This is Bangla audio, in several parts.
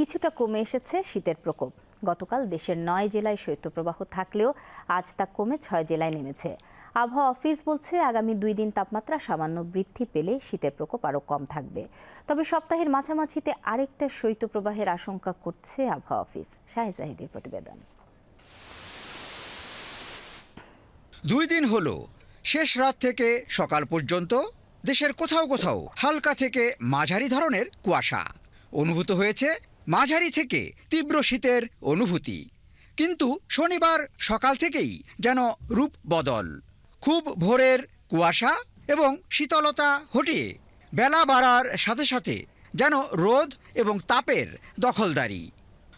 কিছুটা কমে এসেছে শীতের প্রকোপ। গতকাল দেশের নয় জেলায় শৈত্যপ্রবাহ থাকলেও আজ তা কমে ছয় জেলায় নেমেছে। আবহাওয়া অফিস বলছে, আগামী দুই দিন তাপমাত্রা সামান্য বৃদ্ধি পেলে শীতের প্রকোপ আরও কম থাকবে। তবে সপ্তাহের মাঝামাঝিতে আরেকটা শৈত্যপ্রবাহের আশঙ্কা করছে আবহাওয়া অফিস। শাহেদ জাহিদের প্রতিবেদন। দুই দিন হলো। শেষ রাত থেকে সকাল পর্যন্ত দেশের কোথাও কোথাও হালকা থেকে মাঝারি ধরনের কুয়াশা। অনুভূত হয়েছে মাঝারি থেকে তীব্র শীতের অনুভূতি। কিন্তু শনিবার সকাল থেকেই যেন রূপ বদল। খুব ভোরের কুয়াশা এবং শীতলতা হটিয়ে বেলা বাড়ার সাথে সাথে যেন রোদ এবং তাপের দখলদারি।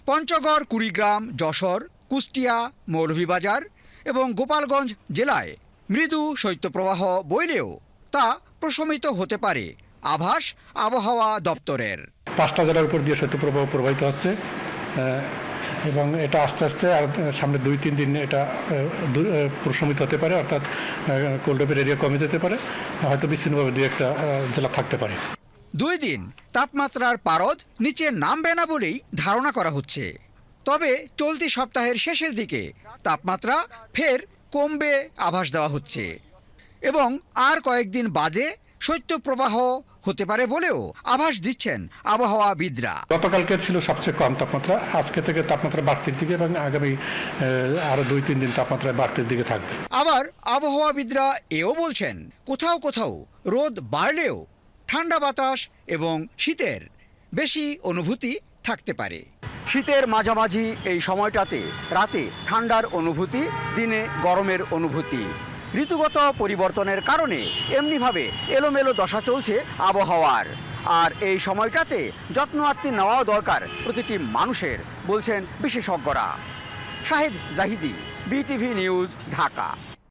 পঞ্চগড়, কুড়িগ্রাম, যশোর, কুষ্টিয়া, মৌলভীবাজার এবং গোপালগঞ্জ জেলায় মৃদু শৈত্যপ্রবাহ বইলেও তা প্রশমিত হতে পারে আভাস আবহাওয়া দপ্তরের। পাঁচটা জেলার উপর দিয়ে শৈত্যপ্রবাহ প্রবাহিত হচ্ছে এবং এটা আস্তে আস্তে আর সামনে দুই, তিন দিন এটা দু- প্রশমিত হতে পারে, অর্থাৎ কোল্ডেপের এরিয়া কমে যেতে পারে, হয়তো বিচ্ছিন্নভাবে দুই একটা জেলা থাকতে পারে। দুই দিন তাপমাত্রার পারদ নিচে নামবে না বলেই ধারণা করা হচ্ছে। তবে চলতি সপ্তাহের শেষের দিকে তাপমাত্রা ফের কমবে আভাস দেওয়া হচ্ছে। এবং আর কয়েকদিন বাদে শৈত্যপ্রবাহ হতে পারে বলেও আভাস দিচ্ছেন আবহাওয়াবিদরা গতকালকে ছিল সবচেয়ে কম তাপমাত্রা আজকে থেকে তাপমাত্রা বাড়তির দিকে এবং আগামী আরও দুই তিন দিন তাপমাত্রা বাড়তির দিকে থাকবে। আবার আবহাওয়াবিদরা এও বলছেন কোথাও কোথাও রোদ বাড়লেও ঠান্ডা বাতাস এবং শীতের বেশি অনুভূতি থাকতে পারে। শীতের মাঝামাঝি এই সময়টাতে রাতে ঠান্ডার অনুভূতি দিনে গরমের অনুভূতি। ঋতুগত পরিবর্তনের কারণে এমনিভাবে এলোমেলো দশা চলছে আবহাওয়ার। আর এই সময়টাতে যত্ন আত্মি নেওয়াও দরকার প্রতিটি মানুষের, বলছেন বিশেষজ্ঞরা। Shahid Zahidi, BTV news, Dhaka.